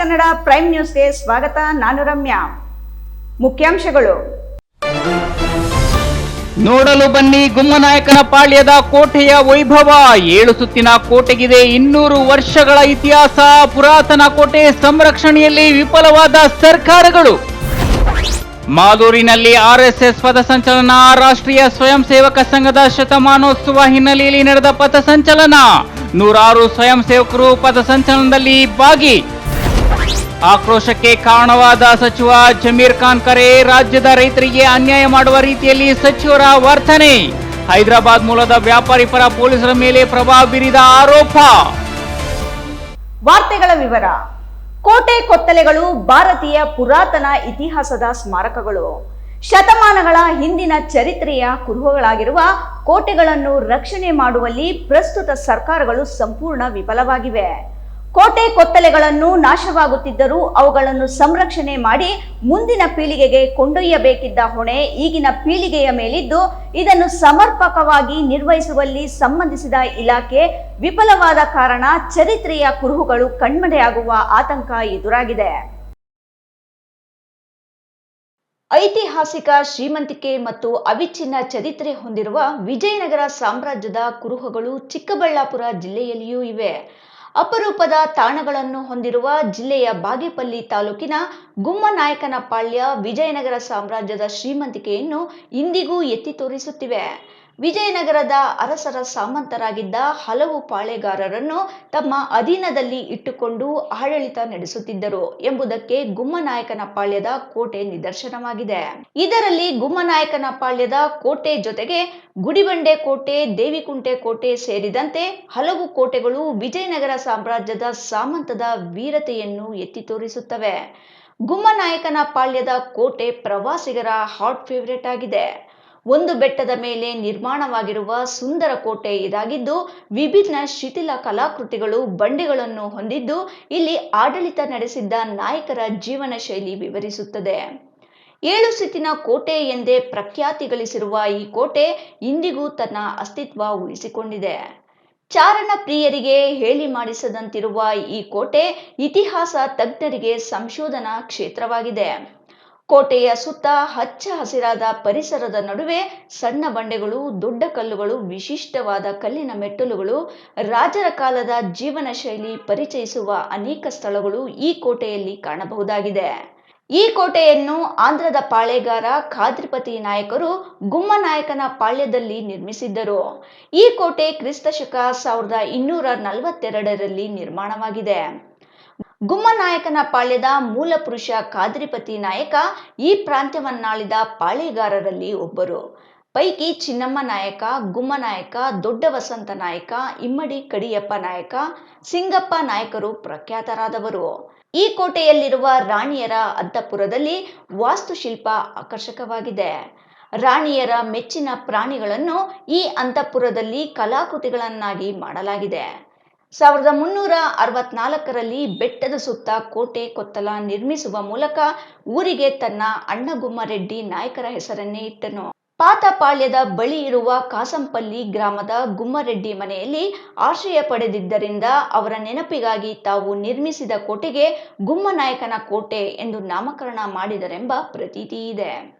Kannada prime ನ್ಯೂಸ್ಗೆ ಸ್ವಾಗತ, ನಾನು ರಮ್ಯಾ. ಮುಖ್ಯಾಂಶಗಳು. ನೋಡಲು ಬನ್ನಿ ಗುಮ್ಮನಾಯಕನ ಪಾಳ್ಯದ ಕೋಟೆಯ ವೈಭವ. ಏಳು ಸುತ್ತಿನ ಕೋಟೆಗಿದೆ, ಇನ್ನೂರು ವರ್ಷಗಳ ಇತಿಹಾಸ. ಪುರಾತನ ಕೋಟೆ ಸಂರಕ್ಷಣೆಯಲ್ಲಿ ವಿಫಲವಾದ ಸರ್ಕಾರಗಳು. ಮಾದೂರಿನಲ್ಲಿ ಆರ್ಎಸ್ಎಸ್ ಪಥಸಂಚಲನ ರಾಷ್ಟ್ರೀಯ ಸ್ವಯಂ ಸೇವಕ ಸಂಘದ ಶತಮಾನೋತ್ಸವ ಹಿನ್ನೆಲೆಯಲ್ಲಿ ನಡೆದ ಪಥಸಂಚಲನ ನೂರಾರು ಸ್ವಯಂ ಸೇವಕರು ಪಥಸಂಚಲನದಲ್ಲಿ ಭಾಗಿ. ಆಕ್ರೋಶಕ್ಕೆ ಕಾರಣವಾದ ಸಚಿವ ಜಮೀರ್ ಖಾನ್ ಕರೆ ರಾಜ್ಯದ ರೈತರಿಗೆ ಅನ್ಯಾಯ ಮಾಡುವ ರೀತಿಯಲ್ಲಿ ಸಚಿವರ ವರ್ತನೆ. ಹೈದರಾಬಾದ್ ಮೂಲದ ವ್ಯಾಪಾರಿ ಪರ ಪೊಲೀಸರ ಮೇಲೆ ಪ್ರಭಾವ ಬೀರಿದ ಆರೋಪ. ವಾರ್ತೆಗಳ ವಿವರ. ಕೋಟೆ ಕೊತ್ತಲೆಗಳು ಭಾರತೀಯ ಪುರಾತನ ಇತಿಹಾಸದ ಸ್ಮಾರಕಗಳು. ಶತಮಾನಗಳ ಹಿಂದಿನ ಚರಿತ್ರೆಯ ಕುರುಹುಗಳಾಗಿರುವ ಕೋಟೆಗಳನ್ನು ರಕ್ಷಣೆ ಮಾಡುವಲ್ಲಿ ಪ್ರಸ್ತುತ ಸರ್ಕಾರಗಳು ಸಂಪೂರ್ಣ ವಿಫಲವಾಗಿವೆ. ಕೋಟೆ ಕೊತ್ತಲೆಗಳನ್ನು ನಾಶವಾಗುತ್ತಿದ್ದರೂ ಅವುಗಳನ್ನು ಸಂರಕ್ಷಣೆ ಮಾಡಿ ಮುಂದಿನ ಪೀಳಿಗೆಗೆ ಕೊಂಡೊಯ್ಯಬೇಕಿದ್ದ ಹೊಣೆ ಈಗಿನ ಪೀಳಿಗೆಯ ಮೇಲಿದ್ದು, ಇದನ್ನು ಸಮರ್ಪಕವಾಗಿ ನಿರ್ವಹಿಸುವಲ್ಲಿ ಸಂಬಂಧಿಸಿದ ಇಲಾಖೆ ವಿಫಲವಾದ ಕಾರಣ ಚರಿತ್ರೆಯ ಕುರುಹುಗಳು ಕಣ್ಮರೆಯಾಗುವ ಆತಂಕ ಎದುರಾಗಿದೆ. ಐತಿಹಾಸಿಕ ಶ್ರೀಮಂತಿಕೆ ಮತ್ತು ಅವಿಚ್ಛಿನ್ನ ಚರಿತ್ರೆ ಹೊಂದಿರುವ ವಿಜಯನಗರ ಸಾಮ್ರಾಜ್ಯದ ಕುರುಹುಗಳು ಚಿಕ್ಕಬಳ್ಳಾಪುರ ಜಿಲ್ಲೆಯಲ್ಲಿಯೂ ಇವೆ. ಅಪರೂಪದ ತಾಣಗಳನ್ನು ಹೊಂದಿರುವ ಜಿಲ್ಲೆಯ ಬಾಗೇಪಲ್ಲಿ ತಾಲೂಕಿನ ಗುಮ್ಮನಾಯಕನಪಾಳ್ಯ ವಿಜಯನಗರ ಸಾಮ್ರಾಜ್ಯದ ಶ್ರೀಮಂತಿಕೆಯನ್ನು ಇಂದಿಗೂ ಎತ್ತಿ ತೋರಿಸುತ್ತಿವೆ. ವಿಜಯನಗರದ ಅರಸರ ಸಾಮಂತರಾಗಿದ್ದ ಹಲವು ಪಾಳೆಗಾರರನ್ನು ತಮ್ಮ ಅಧೀನದಲ್ಲಿ ಇಟ್ಟುಕೊಂಡು ಆಡಳಿತ ನಡೆಸುತ್ತಿದ್ದರು ಎಂಬುದಕ್ಕೆ ಗುಮ್ಮನಾಯಕನ ಪಾಳ್ಯದ ಕೋಟೆ ನಿದರ್ಶನವಾಗಿದೆ. ಇದರಲ್ಲಿ ಗುಮ್ಮನಾಯಕನ ಪಾಳ್ಯದ ಕೋಟೆ ಜೊತೆಗೆ ಗುಡಿಬಂಡೆ ಕೋಟೆ, ದೇವಿಕುಂಟೆ ಕೋಟೆ ಸೇರಿದಂತೆ ಹಲವು ಕೋಟೆಗಳು ವಿಜಯನಗರ ಸಾಮ್ರಾಜ್ಯದ ಸಾಮಂತದ ವೀರತೆಯನ್ನು ಎತ್ತಿ ತೋರಿಸುತ್ತವೆ. ಗುಮ್ಮನಾಯಕನ ಪಾಳ್ಯದ ಕೋಟೆ ಪ್ರವಾಸಿಗರ ಹಾಟ್ ಫೇವರೇಟ್ ಆಗಿದೆ. ಒಂದು ಬೆಟ್ಟದ ಮೇಲೆ ನಿರ್ಮಾಣವಾಗಿರುವ ಸುಂದರ ಕೋಟೆ ಇದಾಗಿದ್ದು, ವಿಭಿನ್ನ ಶಿಥಿಲ ಕಲಾಕೃತಿಗಳು ಬಂಡೆಗಳನ್ನು ಹೊಂದಿದ್ದು, ಇಲ್ಲಿ ಆಡಳಿತ ನಡೆಸಿದ್ದ ನಾಯಕರ ಜೀವನ ಶೈಲಿ ವಿವರಿಸುತ್ತದೆ. ಏಳು ಸುತ್ತಿನ ಕೋಟೆ ಎಂದೇ ಪ್ರಖ್ಯಾತಿ ಗಳಿಸಿರುವ ಈ ಕೋಟೆ ಇಂದಿಗೂ ತನ್ನ ಅಸ್ತಿತ್ವ ಉಳಿಸಿಕೊಂಡಿದೆ. ಚಾರಣ ಪ್ರಿಯರಿಗೆ ಹೇಳಿ ಮಾಡಿಸದಂತಿರುವ ಈ ಕೋಟೆ ಇತಿಹಾಸ ತಜ್ಞರಿಗೆ ಸಂಶೋಧನಾ ಕ್ಷೇತ್ರವಾಗಿದೆ. ಕೋಟೆಯ ಸುತ್ತ ಹಚ್ಚ ಹಸಿರಾದ ಪರಿಸರದ ನಡುವೆ ಸಣ್ಣ ಬಂಡೆಗಳು, ದೊಡ್ಡ ಕಲ್ಲುಗಳು, ವಿಶಿಷ್ಟವಾದ ಕಲ್ಲಿನ ಮೆಟ್ಟಲುಗಳು, ರಾಜರ ಕಾಲದ ಜೀವನ ಶೈಲಿ ಪರಿಚಯಿಸುವ ಅನೇಕ ಸ್ಥಳಗಳು ಈ ಕೋಟೆಯಲ್ಲಿ ಕಾಣಬಹುದಾಗಿದೆ. ಈ ಕೋಟೆಯನ್ನು ಆಂಧ್ರದ ಪಾಳೆಗಾರ ಖಾದ್ರಿಪತಿ ನಾಯಕರು ಗುಮ್ಮನಾಯಕನ ಪಾಳ್ಯದಲ್ಲಿ ನಿರ್ಮಿಸಿದ್ದರು. ಈ ಕೋಟೆ ಕ್ರಿಸ್ತಶಕ ಸಾವಿರದ ಇನ್ನೂರ ನಲವತ್ತೆರಡರಲ್ಲಿ ನಿರ್ಮಾಣವಾಗಿದೆ. ಗುಮ್ಮನಾಯಕನ ಪಾಳ್ಯದ ಮೂಲ ಪುರುಷ ಖಾದ್ರಿಪತಿ ನಾಯಕ ಈ ಪ್ರಾಂತ್ಯವನ್ನಾಳಿದ ಪಾಳೆಗಾರರಲ್ಲಿ ಒಬ್ಬರು. ಪೈಕಿ ಚಿನ್ನಮ್ಮ ನಾಯಕ, ಗುಮ್ಮನಾಯಕ, ದೊಡ್ಡ ವಸಂತ ನಾಯಕ, ಇಮ್ಮಡಿ ಕಡಿಯಪ್ಪ ನಾಯಕ, ಸಿಂಗಪ್ಪ ನಾಯಕರು ಪ್ರಖ್ಯಾತರಾದವರು. ಈ ಕೋಟೆಯಲ್ಲಿರುವ ರಾಣಿಯರ ಅಂತಃಪುರದಲ್ಲಿ ವಾಸ್ತುಶಿಲ್ಪ ಆಕರ್ಷಕವಾಗಿದೆ. ರಾಣಿಯರ ಮೆಚ್ಚಿನ ಪ್ರಾಣಿಗಳನ್ನು ಈ ಅಂತಃಪುರದಲ್ಲಿ ಕಲಾಕೃತಿಗಳನ್ನಾಗಿ ಮಾಡಲಾಗಿದೆ. ಸಾವಿರದ ಮುನ್ನೂರ ಅರವತ್ನಾಲ್ಕರಲ್ಲಿ ಬೆಟ್ಟದ ಸುತ್ತ ಕೋಟೆ ಕೊತ್ತಲ ನಿರ್ಮಿಸುವ ಮೂಲಕ ಊರಿಗೆ ತನ್ನ ಅಣ್ಣಗುಮ್ಮರೆಡ್ಡಿ ನಾಯಕರ ಹೆಸರನ್ನೇ ಇಟ್ಟನು. ಪಾತಪಾಳ್ಯದ ಬಳಿ ಇರುವ ಕಾಸಂಪಲ್ಲಿ ಗ್ರಾಮದ ಗುಮ್ಮರೆಡ್ಡಿ ಮನೆಯಲ್ಲಿ ಆಶ್ರಯ ಪಡೆದಿದ್ದರಿಂದ ಅವರ ನೆನಪಿಗಾಗಿ ತಾವು ನಿರ್ಮಿಸಿದ ಕೋಟೆಗೆ ಗುಮ್ಮನಾಯಕನ ಕೋಟೆ ಎಂದು ನಾಮಕರಣ ಮಾಡಿದರೆಂಬ ಪ್ರತೀತಿ ಇದೆ.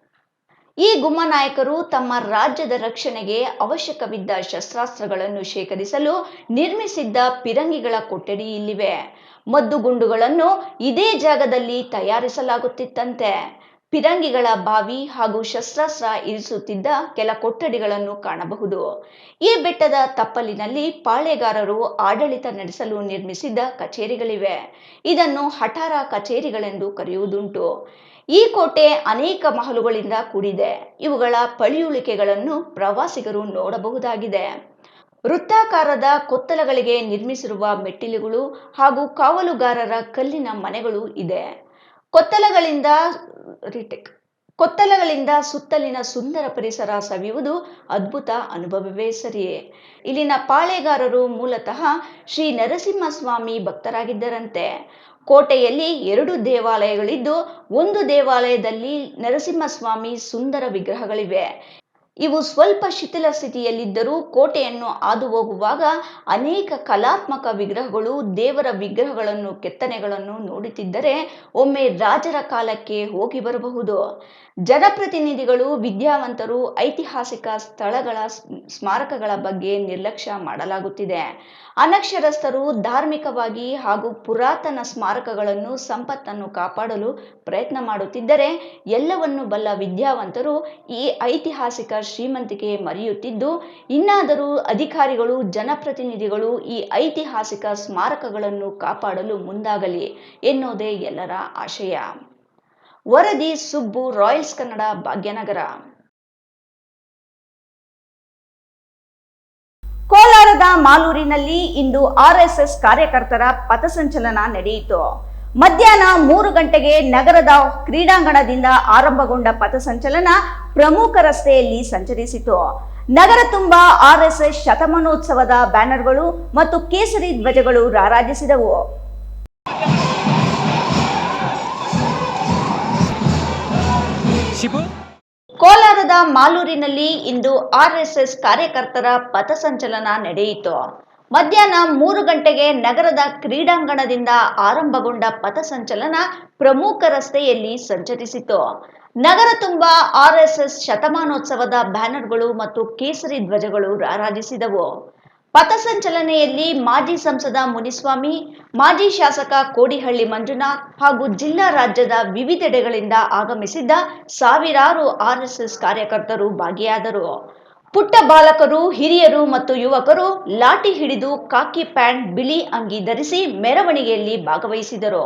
ಈ ಗುಮ್ಮನಾಯಕರು ತಮ್ಮ ರಾಜ್ಯದ ರಕ್ಷಣೆಗೆ ಅವಶ್ಯಕವಿದ್ದ ಶಸ್ತ್ರಾಸ್ತ್ರಗಳನ್ನು ಶೇಖರಿಸಲು ನಿರ್ಮಿಸಿದ್ದ ಪಿರಂಗಿಗಳ ಕೊಠಡಿ ಇಲ್ಲಿವೆ. ಮದ್ದುಗುಂಡುಗಳನ್ನು ಇದೇ ಜಾಗದಲ್ಲಿ ತಯಾರಿಸಲಾಗುತ್ತಿತ್ತಂತೆ. ಪಿರಂಗಿಗಳ ಬಾವಿ ಹಾಗೂ ಶಸ್ತ್ರಾಸ್ತ್ರ ಇರಿಸುತ್ತಿದ್ದ ಕೆಲ ಕೊಠಡಿಗಳನ್ನು ಕಾಣಬಹುದು. ಈ ಬೆಟ್ಟದ ತಪ್ಪಲಿನಲ್ಲಿ ಪಾಳೆಗಾರರು ಆಡಳಿತ ನಡೆಸಲು ನಿರ್ಮಿಸಿದ್ದ ಕಚೇರಿಗಳಿವೆ. ಇದನ್ನು ಹಠಾರ ಕಚೇರಿಗಳೆಂದು ಕರೆಯುವುದುಂಟು. ಈ ಕೋಟೆ ಅನೇಕ ಮಹಲುಗಳಿಂದ ಕೂಡಿದೆ. ಇವುಗಳ ಪಳಿಯುಳಿಕೆಗಳನ್ನು ಪ್ರವಾಸಿಗರು ನೋಡಬಹುದಾಗಿದೆ. ವೃತ್ತಾಕಾರದ ಕೊತ್ತಲಗಳಿಗೆ ನಿರ್ಮಿಸಿರುವ ಮೆಟ್ಟಿಲುಗಳು ಹಾಗೂ ಕಾವಲುಗಾರರ ಕಲ್ಲಿನ ಮನೆಗಳು ಇದೆ. ಕೊತ್ತಲಗಳಿಂದ ರಿಟೆಕ್, ಕೊತ್ತಲಗಳಿಂದ ಸುತ್ತಲಿನ ಸುಂದರ ಪರಿಸರ ಸವಿಯುವುದು ಅದ್ಭುತ ಅನುಭವವೇ ಸರಿಯೇ. ಇಲ್ಲಿನ ಪಾಳೆಗಾರರು ಮೂಲತಃ ಶ್ರೀ ನರಸಿಂಹಸ್ವಾಮಿ ಭಕ್ತರಾಗಿದ್ದರಂತೆ. ಕೋಟೆಯಲ್ಲಿ ಎರಡು ದೇವಾಲಯಗಳಿದ್ದು ಒಂದು ದೇವಾಲಯದಲ್ಲಿ ನರಸಿಂಹಸ್ವಾಮಿ ಸುಂದರ ವಿಗ್ರಹಗಳಿವೆ. ಇವು ಸ್ವಲ್ಪ ಶಿಥಿಲ ಸ್ಥಿತಿಯಲ್ಲಿದ್ದರೂ ಕೋಟೆಯನ್ನು ಹಾದು ಹೋಗುವಾಗ ಅನೇಕ ಕಲಾತ್ಮಕ ವಿಗ್ರಹಗಳು, ದೇವರ ವಿಗ್ರಹಗಳನ್ನು, ಕೆತ್ತನೆಗಳನ್ನು ನೋಡುತ್ತಿದ್ದರೆ ಒಮ್ಮೆ ರಾಜರ ಕಾಲಕ್ಕೆ ಹೋಗಿ ಬರಬಹುದು. ಜನಪ್ರತಿನಿಧಿಗಳು, ವಿದ್ಯಾವಂತರು ಐತಿಹಾಸಿಕ ಸ್ಥಳಗಳ ಸ್ಮ್- ಸ್ಮಾರಕಗಳ ಬಗ್ಗೆ ನಿರ್ಲಕ್ಷ್ಯ ಮಾಡಲಾಗುತ್ತಿದೆ. ಅನಕ್ಷರಸ್ಥರು ಧಾರ್ಮಿಕವಾಗಿ ಹಾಗೂ ಪುರಾತನ ಸ್ಮಾರಕಗಳನ್ನು ಸಂಪತ್ತನ್ನು ಕಾಪಾಡಲು ಪ್ರಯತ್ನ ಮಾಡುತ್ತಿದ್ದರೆ ಎಲ್ಲವನ್ನು ಬಲ್ಲ ವಿದ್ಯಾವಂತರು ಈ ಐತಿಹಾಸಿಕ ಶ್ರೀಮಂತಿಕೆ ಮರೆಯುತ್ತಿದ್ದು, ಇನ್ನಾದರೂ ಅಧಿಕಾರಿಗಳು, ಜನಪ್ರತಿನಿಧಿಗಳು ಈ ಐತಿಹಾಸಿಕ ಸ್ಮಾರಕಗಳನ್ನು ಕಾಪಾಡಲು ಮುಂದಾಗಲಿ ಎನ್ನುವುದೇ ಎಲ್ಲರ ಆಶಯ. ವರದಿ ಸುಬ್ಬು, ರಾಯಲ್ಸ್ ಕನ್ನಡ, ಭಾಗ್ಯನಗರ. ಕೋಲಾರದ ಮಾಲೂರಿನಲ್ಲಿ ಇಂದು ಆರ್ಎಸ್ಎಸ್ ಕಾರ್ಯಕರ್ತರ ಪಥಸಂಚಲನ ನಡೆಯಿತು. ಮಧ್ಯಾಹ್ನ ಮೂರು ಗಂಟೆಗೆ ನಗರದ ಕ್ರೀಡಾಂಗಣದಿಂದ ಆರಂಭಗೊಂಡ ಪಥಸಂಚಲನ ಪ್ರಮುಖ ರಸ್ತೆಯಲ್ಲಿ ಸಂಚರಿಸಿತು. ನಗರ ತುಂಬ ಆರ್ಎಸ್ಎಸ್ ಶತಮಾನೋತ್ಸವದ ಬ್ಯಾನರ್ಗಳು ಮತ್ತು ಕೇಸರಿ ಧ್ವಜಗಳು ರಾರಾಜಿಸಿದವು. ಕೋಲಾರದ ಮಾಲೂರಿನಲ್ಲಿ ಇಂದು ಆರ್ಎಸ್ಎಸ್ ಕಾರ್ಯಕರ್ತರ ಪಥಸಂಚಲನ ನಡೆಯಿತು. ಮಧ್ಯಾಹ್ನ ಮೂರು ಗಂಟೆಗೆ ನಗರದ ಕ್ರೀಡಾಂಗಣದಿಂದ ಆರಂಭಗೊಂಡ ಪಥಸಂಚಲನ ಪ್ರಮುಖ ರಸ್ತೆಯಲ್ಲಿ ಸಂಚರಿಸಿತು. ನಗರ ತುಂಬ ಆರ್ಎಸ್ಎಸ್ ಶತಮಾನೋತ್ಸವದ ಬ್ಯಾನರ್ಗಳು ಮತ್ತು ಕೇಸರಿ ಧ್ವಜಗಳು ರಾರಾಜಿಸಿದವು. ಪಥಸಂಚಲನೆಯಲ್ಲಿ ಮಾಜಿ ಸಂಸದ ಮುನಿಸ್ವಾಮಿ, ಮಾಜಿ ಶಾಸಕ ಕೋಡಿಹಳ್ಳಿ ಮಂಜುನಾಥ್ ಹಾಗೂ ಜಿಲ್ಲಾ ರಾಜ್ಯದ ವಿವಿಧೆಡೆಗಳಿಂದ ಆಗಮಿಸಿದ್ದ ಸಾವಿರಾರು ಆರ್ಎಸ್ಎಸ್ ಕಾರ್ಯಕರ್ತರು ಭಾಗಿಯಾದರು. ಪುಟ್ಟ ಬಾಲಕರು ಹಿರಿಯರು ಮತ್ತು ಯುವಕರು ಲಾಠಿ ಹಿಡಿದು ಕಾಕಿ ಪ್ಯಾಂಟ್ ಬಿಳಿ ಅಂಗಿ ಧರಿಸಿ ಮೆರವಣಿಗೆಯಲ್ಲಿ ಭಾಗವಹಿಸಿದರು.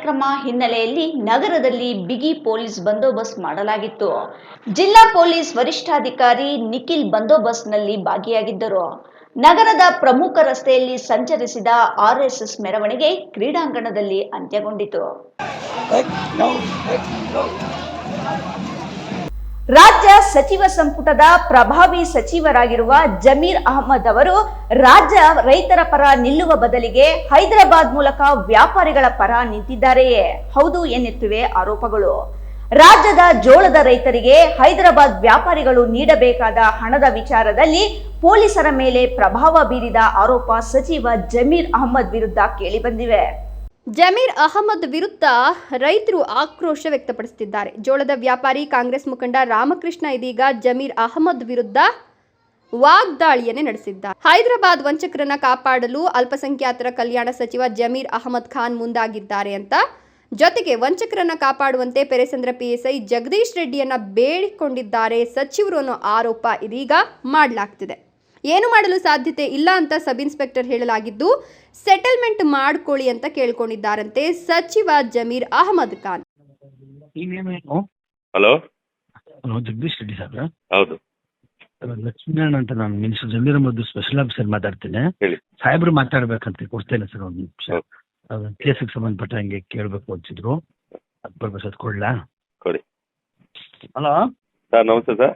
ಕಾರ್ಯಕ್ರಮ ಹಿನ್ನೆಲೆಯಲ್ಲಿ ನಗರದಲ್ಲಿ ಬಿಗಿ ಪೊಲೀಸ್ ಬಂದೋಬಸ್ತ್ ಮಾಡಲಾಗಿತ್ತು. ಜಿಲ್ಲಾ ಪೊಲೀಸ್ ವರಿಷ್ಠಾಧಿಕಾರಿ ನಿಖಿಲ್ ಬಂದೋಬಸ್ತ್ನಲ್ಲಿ ಭಾಗಿಯಾಗಿದ್ದರು. ನಗರದ ಪ್ರಮುಖ ರಸ್ತೆಯಲ್ಲಿ ಸಂಚರಿಸಿದ ಆರ್ಎಸ್ಎಸ್ ಮೆರವಣಿಗೆ ಕ್ರೀಡಾಂಗಣದಲ್ಲಿ ಅಂತ್ಯಗೊಂಡಿತು. ರಾಜ್ಯ ಸಚಿವ ಸಂಪುಟದ ಪ್ರಭಾವಿ ಸಚಿವರಾಗಿರುವ ಜಮೀರ್ ಅಹಮದ್ ಅವರು ರಾಜ್ಯ ರೈತರ ಪರ ನಿಲ್ಲುವ ಬದಲಿಗೆ ಹೈದರಾಬಾದ್ ಮೂಲಕ ವ್ಯಾಪಾರಿಗಳ ಪರ ನಿಂತಿದ್ದಾರೆಯೇ? ಹೌದು ಎನ್ನುತ್ತಿವೆ ಆರೋಪಗಳು. ರಾಜ್ಯದ ಜೋಳದ ರೈತರಿಗೆ ಹೈದರಾಬಾದ್ ವ್ಯಾಪಾರಿಗಳು ನೀಡಬೇಕಾದ ಹಣದ ವಿಚಾರದಲ್ಲಿ ಪೊಲೀಸರ ಮೇಲೆ ಪ್ರಭಾವ ಬೀರಿದ ಆರೋಪ ಸಚಿವ ಜಮೀರ್ ಅಹಮದ್ ವಿರುದ್ಧ ಕೇಳಿಬಂದಿವೆ. ಜಮೀರ್ ಅಹಮದ್ ವಿರುದ್ಧ ರೈತರು ಆಕ್ರೋಶ ವ್ಯಕ್ತಪಡಿಸುತ್ತಿದ್ದಾರೆ. ಜೋಳದ ವ್ಯಾಪಾರಿ ಕಾಂಗ್ರೆಸ್ ಮುಖಂಡ ರಾಮಕೃಷ್ಣ ಇದೀಗ ಜಮೀರ್ ಅಹಮದ್ ವಿರುದ್ಧ ವಾಗ್ದಾಳಿಯನ್ನೇ ನಡೆಸಿದ್ದಾರೆ. ಹೈದರಾಬಾದ್ ವಂಚಕರನ್ನ ಕಾಪಾಡಲು ಅಲ್ಪಸಂಖ್ಯಾತರ ಕಲ್ಯಾಣ ಸಚಿವ ಜಮೀರ್ ಅಹಮದ್ ಖಾನ್ ಮುಂದಾಗಿದ್ದಾರೆ ಅಂತ. ಜೊತೆಗೆ ವಂಚಕರನ್ನ ಕಾಪಾಡುವಂತೆ ಪೆರೆಸಂದ್ರ ಪಿಎಸ್ಐ ಜಗದೀಶ್ ರೆಡ್ಡಿಯನ್ನ ಬೇಡಿಕೊಂಡಿದ್ದಾರೆ. ಸಚಿವರು ಅನ್ನೋ ಆರೋಪ ಇದೀಗ ಮಾಡಲಾಗ್ತಿದೆ. ಏನು ಮಾಡಲು ಸಾಧ್ಯತೆ ಇಲ್ಲ ಅಂತ ಸಬ್ ಇನ್ಸ್ಪೆಕ್ಟರ್ ಹೇಳಲಾಗಿದ್ದು ಸೆಟಲ್ಮೆಂಟ್ ಮಾಡ್ಕೊಳ್ಳಿ ಅಂತ ಕೇಳ್ಕೊಂಡಿದ್ದಾರಂತೆ ಸಚಿವ Zameer Ahmed Khan. Hello? Hello Jagadish Reddy sir ಹೌದು. ಲಕ್ಷ್ಮೀನಾರಾಯಣ ಅಂತ ನಾನು minister Zameer Ahmed special officer ಮಾತಾಡ್ತೇನೆ. ಹೇಳಿ. ಸಾಹೇಬ್ರು ಮಾತಾಡ್ಬೇಕಂತ ಕೊಡ್ತೇನೆ ಸರ್ ಒಂದು ನಿಮಿಷ. ಕೇಸಿಗೆ ಸಂಬಂಧಪಟ್ಟ ಹಂಗೆ ಕೇಳಬೇಕು ಅಂತಿದ್ರು. ಅದ್ ಬರ್ಬೇಕು ಸರ್ ಕೊಡ್ಲಾ ಕೊಡಿ. ಹಲೋ? ಸರ್ ನಮಸ್ತೆ ಸರ್.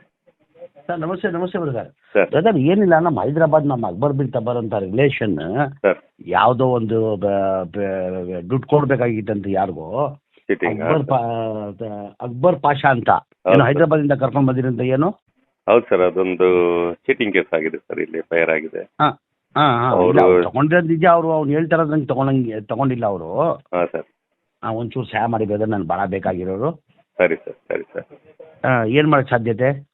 ಸರ್ ನಮಸ್ತೆ ನಮಸ್ತೆ ಬರ್ಗಾರ ಸರ್. ಬ್ರದರ್ ಏನಿಲ್ಲ ನಮ್ಮ ಹೈದರಾಬಾದ್ ನಮ್ಮ ಅಕ್ಬರ್ ಬಿನ್ ತಬರ್ ಅಂತ ರಿಲೇಷನ್ ಯಾವ್ದೋ ಒಂದು ದುಡ್ಡು ಕೊಡ್ಬೇಕಾಗಿತ್ತಂತ ಯಾರಿಗೋ ಅಕ್ಬರ್ ಅಕ್ಬರ್ ಪಾಷಾ ಅಂತ. ಏನು ಹೈದರಾಬಾದ್ ಇಂದ ಕರ್ಕೊಂಡ್ ಬಂದಿರಂತ ಏನು? ಹೌದು ಸರ್ ಅದೊಂದು ಚೀಟಿಂಗ್ ಕೇಸ್ ಆಗಿದೆ ಸರ್ ಇಲ್ಲಿ ಫೈರ್ ಆಗಿದೆ. ಹಾ ಹಾ ಅವ್ರು- ತಗೊಂಡಿರೋದು ನಿಜ ಅವರು ಅವ್ನು ಹೇಳ್ತಾರ ನಂಗೆ ತಗೊಂಡಂಗೆ ತಗೊಂಡಿಲ್ಲ ಅವರು. ಒಂಚೂರು ಸಹಾಯ ಮಾಡಿ ಬ್ರದರ್ ನಾನು ಭಾಳ ಬೇಕಾಗಿರೋರು. ಸರಿ ಸರ್ ಸರಿ ಸರ್. ಏನ್ ಮಾಡಕ್ ಸಾಧ್ಯತೆ?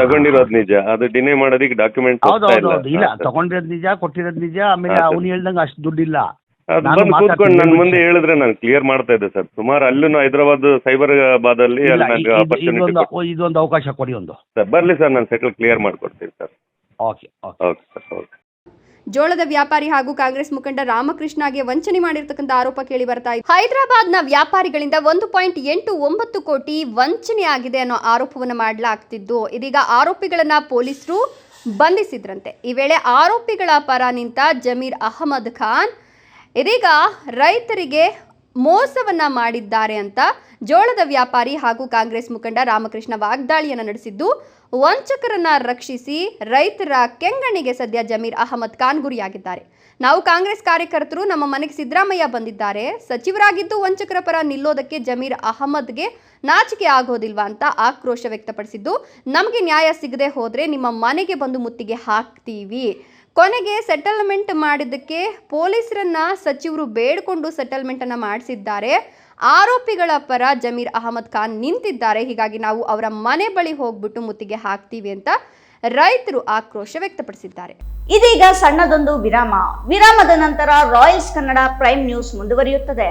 ತಗೊಂಡಿರೋದು ನಿಜ. ಅದು ಡಿನೇ ಮಾಡೋದಕ್ಕೆ ಡಾಕ್ಯುಮೆಂಟ್ ಹೌದು ಹೌದು ಹೌದು. ಇಲ್ಲ ತಗೊಂಡಿರೋದ್ ನಿಜ ಕೊಟ್ಟಿರೋದ್ ನಿಜ ಆಮೇಲೆ. ಅವ್ನು ಹೇಳ್ದಂಗೆ ಅಷ್ಟು ದುಡ್ಡಿಲ್ಲ. ಬಂದು ಕೂತ್ಕೊಂಡು ನನ್ನ ಮುಂದೆ ಹೇಳಿದ್ರೆ ನಾನು ಕ್ಲಿಯರ್ ಮಾಡ್ತಾ ಇದ್ದೆ ಸರ್. ಸುಮಾರು ಅಲ್ಲೂ ಹೈದರಾಬಾದ್ ಸೈಬರಾಬಾದ್ ಅಲ್ಲಿ ಇದೊಂದು ಅವಕಾಶ ಕೊಡಿ ಒಂದು. ಸರ್ ಬರ್ಲಿ ಸರ್ ನಾನು ಸೆಟಲ್ ಕ್ಲಿಯರ್ ಮಾಡ್ಕೊಡ್ತೀನಿ sir. Okay okay. Okay sir okay. ಜೋಳದ ವ್ಯಾಪಾರಿ ಹಾಗೂ ಕಾಂಗ್ರೆಸ್ ಮುಖಂಡ ರಾಮಕೃಷ್ಣಗೆ ವಂಚನೆ ಮಾಡಿರ್ತಕ್ಕಂಥ ಆರೋಪ ಕೇಳಿ ಬರ್ತಾ ಇದೆ ಹೈದರಾಬಾದ್ನ ವ್ಯಾಪಾರಿಗಳಿಂದ ಒಂದು ಪಾಯಿಂಟ್ ಎಂಟು ಒಂಬತ್ತು ಕೋಟಿ ವಂಚನೆ ಆಗಿದೆ ಅನ್ನೋ ಆರೋಪವನ್ನು ಮಾಡಲಾಗ್ತಿದ್ದು. ಇದೀಗ ಆರೋಪಿಗಳನ್ನ ಪೊಲೀಸರು ಬಂಧಿಸಿದ್ರಂತೆ. ಈ ವೇಳೆ ಆರೋಪಿಗಳ ಪರ ನಿಂತ ಜಮೀರ್ ಅಹಮದ್ ಖಾನ್, ಇದೀಗ ರೈತರಿಗೆ ಮೋಸವನ್ನ ಮಾಡಿದ್ದಾರೆ ಅಂತ ಜೋಳದ ವ್ಯಾಪಾರಿ ಹಾಗೂ ಕಾಂಗ್ರೆಸ್ ಮುಖಂಡ ರಾಮಕೃಷ್ಣ ವಾಗ್ದಾಳಿಯನ್ನು ನಡೆಸಿದ್ದು, ವಂಚಕರನ್ನ ರಕ್ಷಿಸಿ ರೈತರ ಕೆಂಗಣ್ಣಿಗೆ ಸದ್ಯ ಜಮೀರ್ ಅಹಮದ್ ಖಾನ್ ಗುರಿಯಾಗಿದ್ದಾರೆ ನಾವು ಕಾಂಗ್ರೆಸ್ ಕಾರ್ಯಕರ್ತರು, ನಮ್ಮ ಮನೆಗೆ ಸಿದ್ದರಾಮಯ್ಯ ಬಂದಿದ್ದಾರೆ. ಸಚಿವರಾಗಿದ್ದು ವಂಚಕರ ಪರ ನಿಲ್ಲೋದಕ್ಕೆ ಜಮೀರ್ ಅಹಮದ್ಗೆ ನಾಚಿಕೆ ಆಗೋದಿಲ್ವಾ ಅಂತ ಆಕ್ರೋಶ ವ್ಯಕ್ತಪಡಿಸಿದ್ದು, ನಮಗೆ ನ್ಯಾಯ ಸಿಗದೆ ಹೋದ್ರೆ ನಿಮ್ಮ ಮನೆಗೆ ಬಂದು ಮುತ್ತಿಗೆ ಹಾಕ್ತೀವಿ. ಕೊನೆಗೆ ಸೆಟಲ್ಮೆಂಟ್ ಮಾಡಿದ್ದಕ್ಕೆ ಪೊಲೀಸರನ್ನ ಸಚಿವರು ಬೇಡಿಕೊಂಡು ಸೆಟಲ್ಮೆಂಟ್ ಅನ್ನ ಮಾಡಿಸಿದ್ದಾರೆ. ಆರೋಪಿಗಳ ಪರ ಜಮೀರ್ ಅಹಮದ್ ಖಾನ್ ನಿಂತಿದ್ದಾರೆ. ಹೀಗಾಗಿ ನಾವು ಅವರ ಮನೆ ಬಳಿ ಹೋಗ್ಬಿಟ್ಟು ಮುತ್ತಿಗೆ ಹಾಕ್ತೀವಿ ಅಂತ ರೈತರು ಆಕ್ರೋಶ ವ್ಯಕ್ತಪಡಿಸಿದ್ದಾರೆ. ಇದೀಗ ಸಣ್ಣದೊಂದು ವಿರಾಮ. ವಿರಾಮದ ನಂತರ ರಾಯಲ್ಸ್ ಕನ್ನಡ ಪ್ರೈಮ್ ನ್ಯೂಸ್ ಮುಂದುವರಿಯುತ್ತದೆ.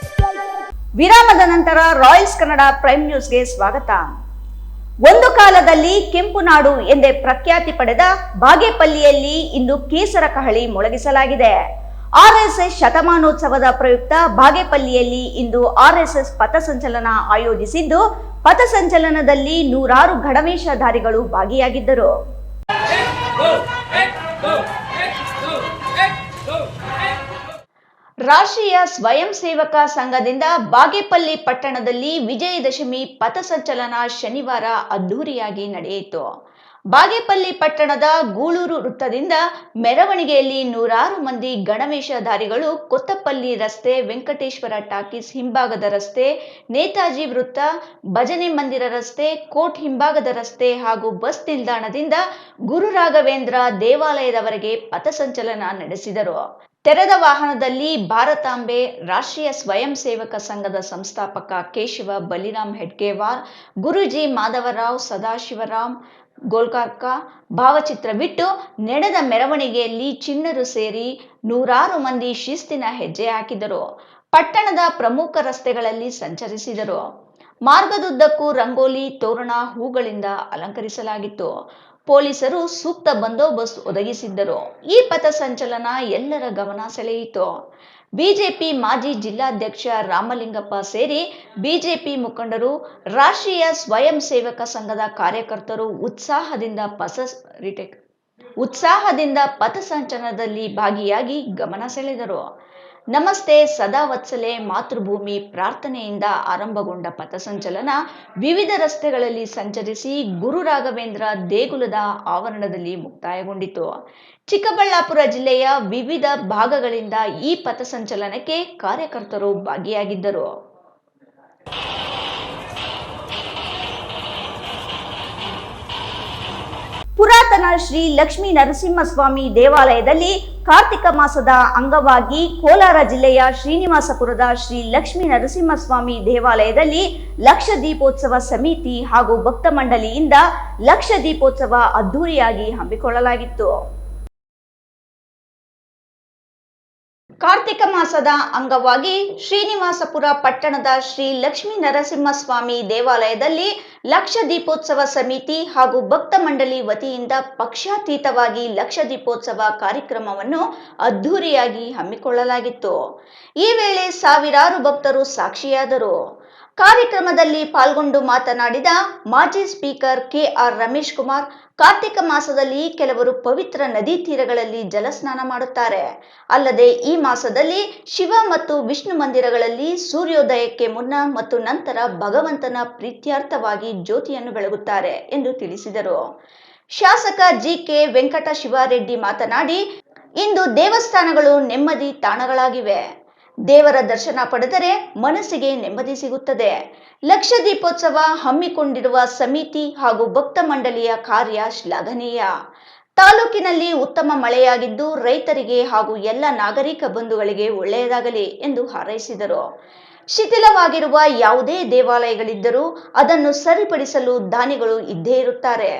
ವಿರಾಮದ ನಂತರ ರಾಯಲ್ಸ್ ಕನ್ನಡ ಪ್ರೈಮ್ ನ್ಯೂಸ್ಗೆ ಸ್ವಾಗತ. ಒಂದು ಕಾಲದಲ್ಲಿ ಕೆಂಪು ನಾಡು ಎಂದೇ ಪ್ರಖ್ಯಾತಿ ಪಡೆದ ಬಾಗೇಪಲ್ಲಿಯಲ್ಲಿ ಇಂದು ಕೇಸರ ಕಹಳಿ ಮೊಳಗಿಸಲಾಗಿದೆ. ಆರ್ಎಸ್ಎಸ್ ಶತಮಾನೋತ್ಸವದ ಪ್ರಯುಕ್ತ ಬಾಗೇಪಲ್ಲಿಯಲ್ಲಿ ಇಂದು ಆರ್ಎಸ್ಎಸ್ ಪಥಸಂಚಲನ ಆಯೋಜಿಸಿದ್ದು ಪಥಸಂಚಲನದಲ್ಲಿ ನೂರಾರು ಘಡವೇಶಧಾರಿಗಳು ಭಾಗಿಯಾಗಿದ್ದರು. ರಾಷ್ಟ್ರೀಯ ಸ್ವಯಂ ಸೇವಕ ಸಂಘದಿಂದ ಬಾಗೇಪಲ್ಲಿ ಪಟ್ಟಣದಲ್ಲಿ ವಿಜಯದಶಮಿ ಪಥಸಂಚಲನ ಶನಿವಾರ ಅದ್ದೂರಿಯಾಗಿ ನಡೆಯಿತು. ಬಾಗೇಪಲ್ಲಿ ಪಟ್ಟಣದ ಗೂಳೂರು ವೃತ್ತದಿಂದ ಮೆರವಣಿಗೆಯಲ್ಲಿ ನೂರಾರು ಮಂದಿ ಗಣವೇಷಧಾರಿಗಳು ಕೊತ್ತಪಲ್ಲಿ ರಸ್ತೆ, ವೆಂಕಟೇಶ್ವರ ಟಾಕೀಸ್ ಹಿಂಭಾಗದ ರಸ್ತೆ, ನೇತಾಜಿ ವೃತ್ತ, ಭಜನೆ ಮಂದಿರ ರಸ್ತೆ, ಕೋಟ್ ಹಿಂಭಾಗದ ರಸ್ತೆ ಹಾಗೂ ಬಸ್ ನಿಲ್ದಾಣದಿಂದ ಗುರು ರಾಘವೇಂದ್ರ ದೇವಾಲಯದವರೆಗೆ ಪಥಸಂಚಲನ ನಡೆಸಿದರು. ತೆರೆದ ವಾಹನದಲ್ಲಿ ಭಾರತಾಂಬೆ ರಾಷ್ಟ್ರೀಯ ಸ್ವಯಂ ಸೇವಕ ಸಂಘದ ಸಂಸ್ಥಾಪಕ ಕೇಶವ ಬಲಿರಾಮ್ ಹೆಡ್ಗೇವಾರ್ ಗುರುಜಿ ಮಾಧವರಾವ್ ಸದಾಶಿವರಾಮ್ ಗೋಲ್ಕಾರ್ಕ ಭಾವಚಿತ್ರವಿಟ್ಟು ನಡೆದ ಮೆರವಣಿಗೆಯಲ್ಲಿ ಚಿಣ್ಣರು ಸೇರಿ ನೂರಾರು ಮಂದಿ ಶಿಸ್ತಿನ ಹೆಜ್ಜೆ ಹಾಕಿದರು. ಪಟ್ಟಣದ ಪ್ರಮುಖ ರಸ್ತೆಗಳಲ್ಲಿ ಸಂಚರಿಸಿದರು. ಮಾರ್ಗದುದ್ದಕ್ಕೂ ರಂಗೋಲಿ, ತೋರಣ ಹೂಗಳಿಂದ ಅಲಂಕರಿಸಲಾಗಿತ್ತು. ಪೊಲೀಸರು ಸೂಕ್ತ ಬಂದೋಬಸ್ತ್ ಒದಗಿಸಿದ್ದರು. ಈ ಪಥಸಂಚಲನ ಎಲ್ಲರ ಗಮನ ಸೆಳೆಯಿತು. ಬಿಜೆಪಿ ಮಾಜಿ ಜಿಲ್ಲಾಧ್ಯಕ್ಷ ರಾಮಲಿಂಗಪ್ಪ ಸೇರಿ ಬಿಜೆಪಿ ಮುಖಂಡರು, ರಾಷ್ಟ್ರೀಯ ಸ್ವಯಂ ಸೇವಕ ಸಂಘದ ಕಾರ್ಯಕರ್ತರು ಉತ್ಸಾಹದಿಂದ ಪಸ ರಿಟೇಕ್ ಉತ್ಸಾಹದಿಂದ ಪಥಸಂಚಲನದಲ್ಲಿ ಭಾಗಿಯಾಗಿ ಗಮನ ಸೆಳೆದರು. ನಮಸ್ತೆ ಸದಾ ವತ್ಸಲೆ ಮಾತೃಭೂಮಿ ಪ್ರಾರ್ಥನೆಯಿಂದ ಆರಂಭಗೊಂಡ ಪಥಸಂಚಲನ ವಿವಿಧ ರಸ್ತೆಗಳಲ್ಲಿ ಸಂಚರಿಸಿ ಗುರು ರಾಘವೇಂದ್ರ ದೇಗುಲದ ಆವರಣದಲ್ಲಿ ಮುಕ್ತಾಯಗೊಂಡಿತು. ಚಿಕ್ಕಬಳ್ಳಾಪುರ ಜಿಲ್ಲೆಯ ವಿವಿಧ ಭಾಗಗಳಿಂದ ಈ ಪಥಸಂಚಲನಕ್ಕೆ ಕಾರ್ಯಕರ್ತರು ಭಾಗಿಯಾಗಿದ್ದರು. ಪುರಾತನ ಶ್ರೀ ಲಕ್ಷ್ಮೀ ನರಸಿಂಹಸ್ವಾಮಿ ದೇವಾಲಯದಲ್ಲಿ ಕಾರ್ತಿಕ ಮಾಸದ ಅಂಗವಾಗಿ ಕೋಲಾರ ಜಿಲ್ಲೆಯ ಶ್ರೀನಿವಾಸಪುರದ ಶ್ರೀ ಲಕ್ಷ್ಮೀ ನರಸಿಂಹಸ್ವಾಮಿ ದೇವಾಲಯದಲ್ಲಿ ಲಕ್ಷ ದೀಪೋತ್ಸವ ಸಮಿತಿ ಹಾಗೂ ಭಕ್ತ ಮಂಡಳಿಯಿಂದ ಲಕ್ಷ ದೀಪೋತ್ಸವ ಅದ್ದೂರಿಯಾಗಿ ಹಮ್ಮಿಕೊಳ್ಳಲಾಗಿತ್ತು. ಕಾರ್ತಿಕ ಮಾಸದ ಅಂಗವಾಗಿ ಶ್ರೀನಿವಾಸಪುರ ಪಟ್ಟಣದ ಶ್ರೀ ಲಕ್ಷ್ಮೀ ನರಸಿಂಹಸ್ವಾಮಿ ದೇವಾಲಯದಲ್ಲಿ ಲಕ್ಷ ದೀಪೋತ್ಸವ ಸಮಿತಿ ಹಾಗೂ ಭಕ್ತ ಮಂಡಳಿ ವತಿಯಿಂದ ಪಕ್ಷಾತೀತವಾಗಿ ಲಕ್ಷ ದೀಪೋತ್ಸವ ಕಾರ್ಯಕ್ರಮವನ್ನು ಅದ್ಧೂರಿಯಾಗಿ ಹಮ್ಮಿಕೊಳ್ಳಲಾಗಿತ್ತು. ಈ ವೇಳೆ ಸಾವಿರಾರು ಭಕ್ತರು ಸಾಕ್ಷಿಯಾದರು. ಕಾರ್ಯಕ್ರಮದಲ್ಲಿ ಪಾಲ್ಗೊಂಡು ಮಾತನಾಡಿದ ಮಾಜಿ ಸ್ಪೀಕರ್ ಕೆಆರ್ ರಮೇಶ್ ಕುಮಾರ್, ಕಾರ್ತಿಕ ಮಾಸದಲ್ಲಿ ಕೆಲವರು ಪವಿತ್ರ ನದಿ ತೀರಗಳಲ್ಲಿ ಜಲಸ್ನಾನ ಮಾಡುತ್ತಾರೆ. ಅಲ್ಲದೆ ಈ ಮಾಸದಲ್ಲಿ ಶಿವ ಮತ್ತು ವಿಷ್ಣು ಮಂದಿರಗಳಲ್ಲಿ ಸೂರ್ಯೋದಯಕ್ಕೆ ಮುನ್ನ ಮತ್ತು ನಂತರ ಭಗವಂತನ ಪ್ರೀತ್ಯಾರ್ಥವಾಗಿ ಜ್ಯೋತಿಯನ್ನು ಬೆಳಗುತ್ತಾರೆ ಎಂದು ತಿಳಿಸಿದರು. ಶಾಸಕ ಜಿ ಕೆ ವೆಂಕಟ ಶಿವಾರೆಡ್ಡಿ ಮಾತನಾಡಿ, ಇಂದು ದೇವಸ್ಥಾನಗಳು ನೆಮ್ಮದಿ ತಾಣಗಳಾಗಿವೆ. ದೇವರ ದರ್ಶನ ಪಡೆದರೆ ಮನಸ್ಸಿಗೆ ನೆಮ್ಮದಿ ಸಿಗುತ್ತದೆ. ಲಕ್ಷ ದೀಪೋತ್ಸವ ಹಮ್ಮಿಕೊಂಡಿರುವ ಸಮಿತಿ ಹಾಗೂ ಭಕ್ತ ಮಂಡಳಿಯ ಕಾರ್ಯ ಶ್ಲಾಘನೀಯ. ತಾಲೂಕಿನಲ್ಲಿ ಉತ್ತಮ ಮಳೆಯಾಗಿದ್ದು ರೈತರಿಗೆ ಹಾಗೂ ಎಲ್ಲ ನಾಗರಿಕ ಬಂಧುಗಳಿಗೆ ಒಳ್ಳೆಯದಾಗಲಿ ಎಂದು ಹಾರೈಸಿದರು. ಶಿಥಿಲವಾಗಿರುವ ಯಾವುದೇ ದೇವಾಲಯಗಳಿದ್ದರೂ ಅದನ್ನು ಸರಿಪಡಿಸಲು ದಾನಿಗಳು ಇದ್ದೇ ಇರುತ್ತಾರೆ.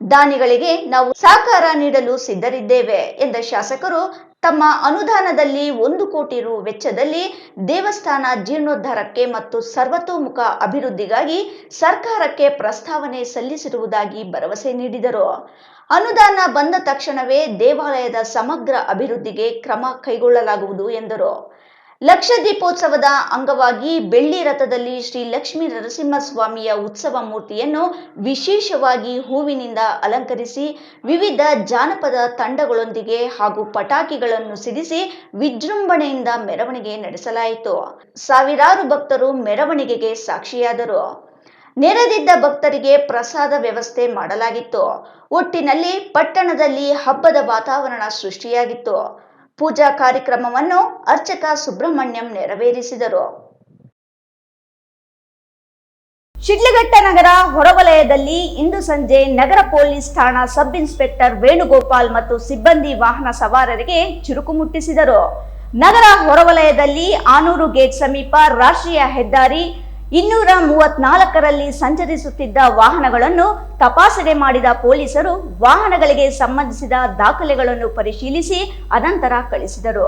ದಾನಿಗಳಿಗೆ ನಾವು ಸಹಕಾರ ನೀಡಲು ಸಿದ್ಧರಿದ್ದೇವೆ ಎಂದ ಶಾಸಕರು ತಮ್ಮ ಅನುದಾನದಲ್ಲಿ ಒಂದು ಕೋಟಿ ರು ವೆಚ್ಚದಲ್ಲಿ ದೇವಸ್ಥಾನ ಜೀರ್ಣೋದ್ಧಾರಕ್ಕೆ ಮತ್ತು ಸರ್ವತೋಮುಖ ಅಭಿವೃದ್ಧಿಗಾಗಿ ಸರ್ಕಾರಕ್ಕೆ ಪ್ರಸ್ತಾವನೆ ಸಲ್ಲಿಸಿರುವುದಾಗಿ ಭರವಸೆ ನೀಡಿದರು. ಅನುದಾನ ಬಂದ ತಕ್ಷಣವೇ ದೇವಾಲಯದ ಸಮಗ್ರ ಅಭಿವೃದ್ಧಿಗೆ ಕ್ರಮ ಕೈಗೊಳ್ಳಲಾಗುವುದು ಎಂದರು. ಲಕ್ಷ ದೀಪೋತ್ಸವದ ಅಂಗವಾಗಿ ಬೆಳ್ಳಿ ರಥದಲ್ಲಿ ಶ್ರೀ ಲಕ್ಷ್ಮೀ ನರಸಿಂಹಸ್ವಾಮಿಯ ಉತ್ಸವ ಮೂರ್ತಿಯನ್ನು ವಿಶೇಷವಾಗಿ ಹೂವಿನಿಂದ ಅಲಂಕರಿಸಿ, ವಿವಿಧ ಜಾನಪದ ತಂಡಗಳೊಂದಿಗೆ ಹಾಗೂ ಪಟಾಕಿಗಳನ್ನು ಸಿಡಿಸಿ ವಿಜೃಂಭಣೆಯಿಂದ ಮೆರವಣಿಗೆ ನಡೆಸಲಾಯಿತು. ಸಾವಿರಾರು ಭಕ್ತರು ಮೆರವಣಿಗೆಗೆ ಸಾಕ್ಷಿಯಾದರು. ನೆರೆದಿದ್ದ ಭಕ್ತರಿಗೆ ಪ್ರಸಾದ ವ್ಯವಸ್ಥೆ ಮಾಡಲಾಗಿತ್ತು. ಒಟ್ಟಿನಲ್ಲಿ ಪಟ್ಟಣದಲ್ಲಿ ಹಬ್ಬದ ವಾತಾವರಣ ಸೃಷ್ಟಿಯಾಗಿತ್ತು. ಪೂಜಾ ಕಾರ್ಯಕ್ರಮವನ್ನು ಅರ್ಚಕ ಸುಬ್ರಹ್ಮಣ್ಯಂ ನೆರವೇರಿಸಿದರು. ಶಿಡ್ಲಘಟ್ಟ ನಗರ ಹೊರವಲಯದಲ್ಲಿ ಇಂದು ಸಂಜೆ ನಗರ ಪೊಲೀಸ್ ಠಾಣಾ ಸಬ್ ಇನ್ಸ್ಪೆಕ್ಟರ್ ವೇಣುಗೋಪಾಲ್ ಮತ್ತು ಸಿಬ್ಬಂದಿ ವಾಹನ ಸವಾರರಿಗೆ ಚುರುಕು ಮುಟ್ಟಿಸಿದರು. ನಗರ ಹೊರವಲಯದಲ್ಲಿ ಆನೂರು ಗೇಟ್ ಸಮೀಪ ರಾಷ್ಟ್ರೀಯ ಹೆದ್ದಾರಿ ಇನ್ನೂರ ಮೂವತ್ನಾಲ್ಕರಲ್ಲಿ ಸಂಚರಿಸುತ್ತಿದ್ದ ವಾಹನಗಳನ್ನು ತಪಾಸಣೆ ಮಾಡಿದ ಪೊಲೀಸರು ವಾಹನಗಳಿಗೆ ಸಂಬಂಧಿಸಿದ ದಾಖಲೆಗಳನ್ನು ಪರಿಶೀಲಿಸಿ ಅನಂತರ ಕಳಿಸಿದರು.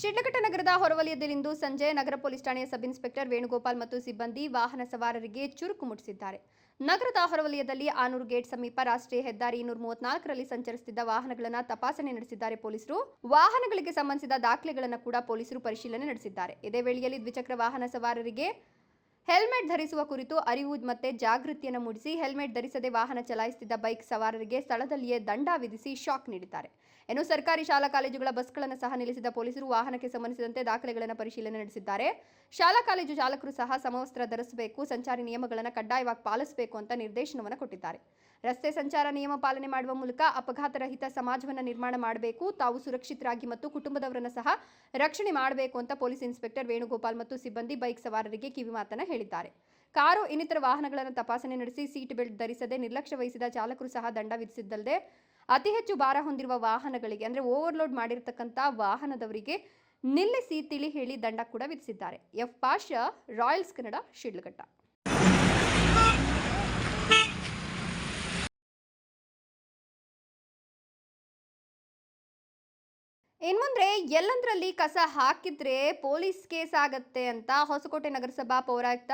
ಶಿಡ್ಲಘಟ್ಟ ನಗರದ ಹೊರವಲಯದಲ್ಲಿಂದು ಸಂಜೆ ನಗರ ಪೊಲೀಸ್ ಠಾಣೆಯ ಸಬ್ ಇನ್ಸ್ಪೆಕ್ಟರ್ ವೇಣುಗೋಪಾಲ್ ಮತ್ತು ಸಿಬ್ಬಂದಿ ವಾಹನ ಸವಾರರಿಗೆ ಚುರುಕು ಮುಟ್ಟಿಸಿದ್ದಾರೆ. ನಗರದ ಹೊರವಲಯದಲ್ಲಿ ಆನೂರು ಗೇಟ್ ಸಮೀಪ ರಾಷ್ಟ್ರೀಯ ಹೆದ್ದಾರಿ ಇನ್ನೂರ ಮೂವತ್ನಾಲ್ಕರಲ್ಲಿ ಸಂಚರಿಸುತ್ತಿದ್ದ ವಾಹನಗಳನ್ನು ತಪಾಸಣೆ ನಡೆಸಿದ್ದಾರೆ ಪೊಲೀಸರು. ವಾಹನಗಳಿಗೆ ಸಂಬಂಧಿಸಿದ ದಾಖಲೆಗಳನ್ನು ಕೂಡ ಪೊಲೀಸರು ಪರಿಶೀಲನೆ ನಡೆಸಿದ್ದಾರೆ. ಇದೇ ವೇಳೆಯಲ್ಲಿ ದ್ವಿಚಕ್ರ ವಾಹನ ಸವಾರರಿಗೆ ಹೆಲ್ಮೆಟ್ ಧರಿಸುವ ಕುರಿತು ಅರಿವು ಮತ್ತೆ ಜಾಗೃತಿಯನ್ನು ಮೂಡಿಸಿ, ಹೆಲ್ಮೆಟ್ ಧರಿಸದೆ ವಾಹನ ಚಲಾಯಿಸುತ್ತಿದ್ದ ಬೈಕ್ ಸವಾರರಿಗೆ ಸ್ಥಳದಲ್ಲಿಯೇ ದಂಡ ವಿಧಿಸಿ ಶಾಕ್ ನೀಡಿದ್ದಾರೆ. ಇನ್ನು ಸರ್ಕಾರಿ ಶಾಲಾ ಕಾಲೇಜುಗಳ ಬಸ್ಗಳನ್ನು ಸಹ ನಿಲ್ಲಿಸಿದ ಪೊಲೀಸರು ವಾಹನಕ್ಕೆ ಸಂಬಂಧಿಸಿದಂತೆ ದಾಖಲೆಗಳನ್ನು ಪರಿಶೀಲನೆ ನಡೆಸಿದ್ದಾರೆ. ಶಾಲಾ ಕಾಲೇಜು ಚಾಲಕರು ಸಹ ಸಮವಸ್ತ್ರ ಧರಿಸಬೇಕು, ಸಂಚಾರಿ ನಿಯಮಗಳನ್ನು ಕಡ್ಡಾಯವಾಗಿ ಪಾಲಿಸಬೇಕು ಅಂತ ನಿರ್ದೇಶನವನ್ನು ಕೊಟ್ಟಿದ್ದಾರೆ. ರಸ್ತೆ ಸಂಚಾರ ನಿಯಮ ಪಾಲನೆ ಮಾಡುವ ಮೂಲಕ ಅಪಘಾತ ರಹಿತ ಸಮಾಜವನ್ನು ನಿರ್ಮಾಣ ಮಾಡಬೇಕು, ತಾವು ಸುರಕ್ಷಿತರಾಗಿ ಮತ್ತು ಕುಟುಂಬದವರನ್ನು ಸಹ ರಕ್ಷಣೆ ಮಾಡಬೇಕು ಅಂತ ಪೊಲೀಸ್ ಇನ್ಸ್ಪೆಕ್ಟರ್ ವೇಣುಗೋಪಾಲ್ ಮತ್ತು ಸಿಬ್ಬಂದಿ ಬೈಕ್ ಸವಾರರಿಗೆ ಕಿವಿಮಾತನ್ನ ಹೇಳಿದ್ದಾರೆ. ಕಾರು ಇನ್ನಿತರ ವಾಹನಗಳನ್ನು ತಪಾಸಣೆ ನಡೆಸಿ ಸೀಟ್ ಬೆಲ್ಟ್ ಧರಿಸದೆ ನಿರ್ಲಕ್ಷ್ಯ ವಹಿಸಿದ ಚಾಲಕರು ಸಹ ದಂಡ ವಿಧಿಸಿದ್ದಲ್ಲದೆ ಅತಿ ಹೆಚ್ಚು ಭಾರ ಹೊಂದಿರುವ ವಾಹನಗಳಿಗೆ, ಅಂದರೆ ಓವರ್ಲೋಡ್ ಮಾಡಿರ್ತಕ್ಕಂಥ ವಾಹನದವರಿಗೆ ನಿಲ್ಲಿಸಿ ತಿಳಿ ಹೇಳಿ ದಂಡ ಕೂಡ ವಿಧಿಸಿದ್ದಾರೆ. F Pasha, Royals Kannada, Shidlaghatta. ಇನ್ಮುಂದ್ರೆ ಎಲ್ಲಂದ್ರಲ್ಲಿ ಕಸ ಹಾಕಿದ್ರೆ ಪೊಲೀಸ್ ಕೇಸ್ ಆಗತ್ತೆ ಅಂತ ಹೊಸಕೋಟೆ ನಗರಸಭಾ ಪೌರಾಯುಕ್ತ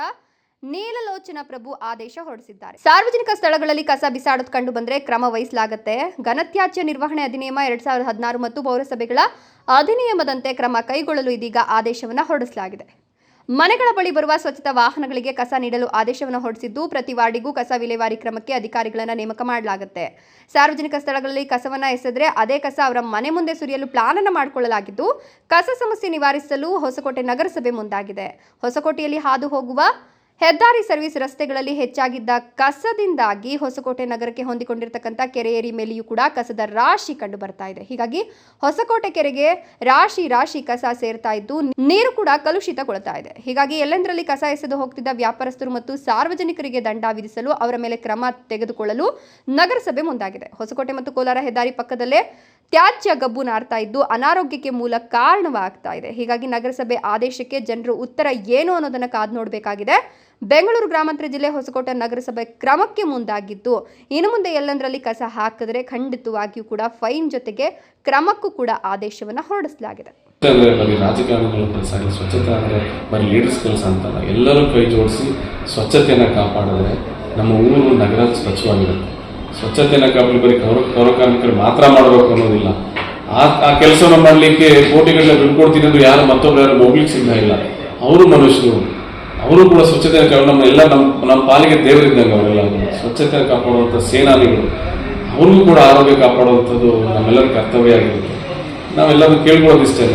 ನೀಲಲೋಚನ ಪ್ರಭು ಆದೇಶ ಹೊರಡಿಸಿದ್ದಾರೆ. ಸಾರ್ವಜನಿಕ ಸ್ಥಳಗಳಲ್ಲಿ ಕಸ ಬಿಸಾಡೋದು ಕಂಡು ಬಂದ್ರೆ ಕ್ರಮ ವಹಿಸಲಾಗುತ್ತೆ. ಘನತ್ಯಾಜ್ಯ ನಿರ್ವಹಣೆ ಅಧಿನಿಯಮ ಎರಡ್ ಸಾವಿರದ ಹದಿನಾರು ಮತ್ತು ಪೌರಸಭೆಗಳ ಅಧಿನಿಯಮದಂತೆ ಕ್ರಮ ಕೈಗೊಳ್ಳಲು ಇದೀಗ ಆದೇಶವನ್ನು ಹೊರಡಿಸಲಾಗಿದೆ. ಮನೆಗಳ ಬಳಿ ಬರುವ ಸ್ವಚ್ಛತಾ ವಾಹನಗಳಿಗೆ ಕಸ ನೀಡಲು ಆದೇಶವನ್ನು ಹೊರಡಿಸಿದ್ದು, ಪ್ರತಿ ವಾರ್ಡಿಗೂ ಕಸ ವಿಲೇವಾರಿ ಕ್ರಮಕ್ಕೆ ಅಧಿಕಾರಿಗಳನ್ನು ನೇಮಕ ಮಾಡಲಾಗುತ್ತೆ. ಸಾರ್ವಜನಿಕ ಸ್ಥಳಗಳಲ್ಲಿ ಕಸವನ್ನ ಎಸೆದ್ರೆ ಅದೇ ಕಸ ಅವರ ಮನೆ ಮುಂದೆ ಸುರಿಯಲು ಪ್ಲಾನ್ ಅನ್ನು ಮಾಡಿಕೊಳ್ಳಲಾಗಿದ್ದು, ಕಸ ಸಮಸ್ಯೆ ನಿವಾರಿಸಲು ಹೊಸಕೋಟೆ ನಗರಸಭೆ ಮುಂದಾಗಿದೆ. ಹೊಸಕೋಟೆಯಲ್ಲಿ ಹಾದು ಹೋಗುವ ಹೆದ್ದಾರಿ ಸರ್ವಿಸ್ ರಸ್ತೆಗಳಲ್ಲಿ ಹೆಚ್ಚಾಗಿದ್ದ ಕಸದಿಂದಾಗಿ ಹೊಸಕೋಟೆ ನಗರಕ್ಕೆ ಹೊಂದಿಕೊಂಡಿರ್ತಕ್ಕಂಥ ಕೆರೆಯೇರಿ ಮೇಲೆಯೂ ಕೂಡ ಕಸದ ರಾಶಿ ಕಂಡು ಬರ್ತಾ ಇದೆ. ಹೀಗಾಗಿ ಹೊಸಕೋಟೆ ಕೆರೆಗೆ ರಾಶಿ ರಾಶಿ ಕಸ ಸೇರ್ತಾ ಇದ್ದು ನೀರು ಕೂಡ ಕಲುಷಿತಗೊಳ್ತಾ ಇದೆ. ಹೀಗಾಗಿ ಎಲ್ಲೆಂದರಲ್ಲಿ ಕಸ ಎಸೆದು ಹೋಗ್ತಿದ್ದ ವ್ಯಾಪಾರಸ್ಥರು ಮತ್ತು ಸಾರ್ವಜನಿಕರಿಗೆ ದಂಡ ವಿಧಿಸಲು ಅವರ ಮೇಲೆ ಕ್ರಮ ತೆಗೆದುಕೊಳ್ಳಲು ನಗರಸಭೆ ಮುಂದಾಗಿದೆ. ಹೊಸಕೋಟೆ ಮತ್ತು ಕೋಲಾರ ಹೆದ್ದಾರಿ ಪಕ್ಕದಲ್ಲೇ ತ್ಯಾಜ್ಯ ಗಬ್ಬು ನಾರ್ತಾ ಇದ್ದು ಅನಾರೋಗ್ಯಕ್ಕೆ ಮೂಲ ಕಾರಣವಾಗ್ತಾ ಇದೆ. ಹೀಗಾಗಿ ನಗರಸಭೆ ಆದೇಶಕ್ಕೆ ಜನರು ಉತ್ತರ ಏನು ಅನ್ನೋದನ್ನ ಕಾದು ನೋಡಬೇಕಾಗಿದೆ. ಬೆಂಗಳೂರು ಗ್ರಾಮಾಂತರ ಜಿಲ್ಲೆ ಹೊಸಕೋಟೆ ನಗರಸಭೆ ಕ್ರಮಕ್ಕೆ ಮುಂದಾಗಿದ್ದು, ಇನ್ನು ಮುಂದೆ ಎಲ್ಲಂದರಲ್ಲಿ ಕಸ ಹಾಕಿದ್ರೆ ಖಂಡಿತವಾಗಿಯೂ ಕೂಡ ಫೈನ್ ಜೊತೆಗೆ ಕ್ರಮಕ್ಕೂ ಕೂಡ ಆದೇಶವನ್ನು ಹೊರಡಿಸಲಾಗಿದೆ. ಬರೀ ಕೆಲಸ ಸ್ವಚ್ಛತೆ ಅಂದರೆ ಬರೀ ಲೀಡರ್ಸ್ ಅಂತಲ್ಲ. ಎಲ್ಲರೂ ಕೈ ಜೋಡಿಸಿ ಸ್ವಚ್ಛತೆಯನ್ನು ಕಾಪಾಡಿದ್ರೆ ನಮ್ಮ ಊರು ನಗರ ಸ್ವಚ್ಛವಾಗಿರುತ್ತೆ. ಸ್ವಚ್ಛತೆಯನ್ನು ಕಾಪಾಡಿ ಬರೀ ಕೌರ ಪೌರಕಾರ್ಮಿಕರು ಮಾತ್ರ ಮಾಡಬೇಕು ಅನ್ನೋದಿಲ್ಲ. ಆ ಆ ಕೆಲಸವನ್ನು ಮಾಡಲಿಕ್ಕೆ ಕೋಟಿಗಳನ್ನ ದುಡ್ಡು ಕೊಡ್ತೀನಿ ಅಂದ್ರೆ ಯಾರು ಮತ್ತೊಬ್ರು ಯಾರು ಹೋಗ್ಲಿಕ್ಕೆ ಸಿದ್ಧ ಇಲ್ಲ. ಅವರು ಮನುಷ್ಯರು. ಅವರು ಕೂಡ ಕಾಪಾಡಿ ನಮ್ಮ ಎಲ್ಲ ನಮ್ಮ ನಮ್ಮ ಪಾಲಿಗೆ ದೇವರಿದ್ದಂಗೆ ಅವರೆಲ್ಲ. ಸ್ವಚ್ಛತೆ ಕಾಪಾಡುವಂಥ ಸೇನಾನಿಗಳು. ಅವ್ರಿಗೂ ಕೂಡ ಆರೋಗ್ಯ ಕಾಪಾಡುವಂಥದ್ದು ನಮ್ಮೆಲ್ಲರ ಕರ್ತವ್ಯ ಆಗಿರುತ್ತೆ. ನಾವೆಲ್ಲರೂ ಕೇಳ್ಕೊಳ್ಳೋದಿಷ್ಟೇ